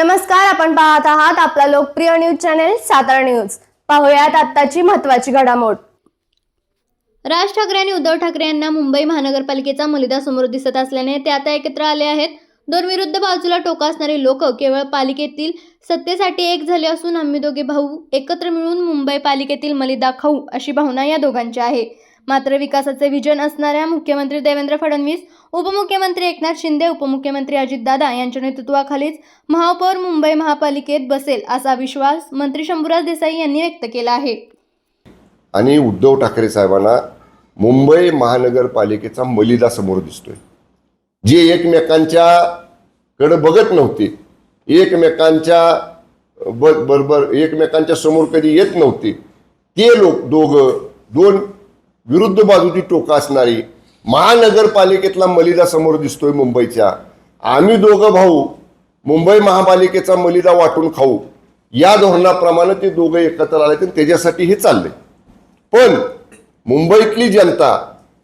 नमस्कार आपण पाहत आहात आपला लोकप्रिय न्यूज चॅनेल सातारा न्यूज. पाहुयात आत्ताची महत्वाची घडामोड. राज ठाकरे आणि उद्धव ठाकरे यांना मुंबई महानगरपालिकेचा मलिदा समोर दिसत असल्याने ते आता एकत्र आले आहेत. दोन विरुद्ध बाजूला टोका असणारे लोक केवळ पालिकेतील सत्तेसाठी एक झाले असून आम्ही दोघे भाऊ एकत्र मिळून मुंबई पालिकेतील मलिदा खाऊ अशी भावना या दोघांची आहे. मात्र विकासाचे विजन असणाऱ्या मुख्यमंत्री देवेंद्र फडणवीस उपमुख्यमंत्री एकनाथ शिंदे उपमुख्यमंत्री अजितदादा यांच्या नेतृत्वाखालीच महापौर मुंबई महापालिकेत बसेल असा विश्वास मंत्री शंभूराज देसाई यांनी व्यक्त केला आहे. आणि उद्धव ठाकरे साहेबांना मुंबई महानगरपालिकेचा मलिदा समोर दिसतोय. जे एकमेकांच्या कडे बघत नव्हते एकमेकांच्या ब बरोबर एकमेकांच्या समोर कधी येत नव्हते ते लोक दोघं दोन विरुद्ध बाजूची टोका असणारी महानगरपालिकेतला मलिदा समोर दिसतोय मुंबईच्या आम्ही दोघं भाऊ मुंबई महापालिकेचा मलिदा वाटून खाऊ. या धोरणाप्रमाणे ते दोघं एकत्र आले तर त्याच्यासाठी हे चाललंय. पण मुंबईतली जनता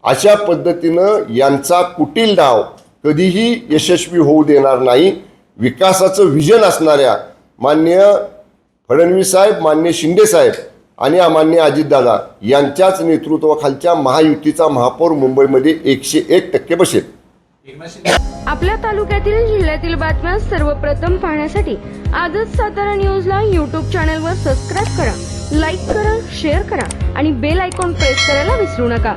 अशा पद्धतीनं यांचा कुटील डाव कधीही यशस्वी होऊ देणार नाही. विकासाचं व्हिजन असणाऱ्या मान्य फडणवीस साहेब मान्य शिंदे साहेब आणि अमान्य अजितदादा यांच्याच नेतृत्वाखालच्या महायुतीचा महापौर मुंबईमध्ये एकशे एक टक्के बसेल. आपल्या तालुक्यातील जिल्ह्यातील बातम्या सर्वप्रथम पाहण्यासाठी आजच सातारा न्यूजला यूट्यूब चॅनलवर सबस्क्राईब करा लाईक करा शेअर करा आणि बेल आयकॉन प्रेस करायला विसरू नका.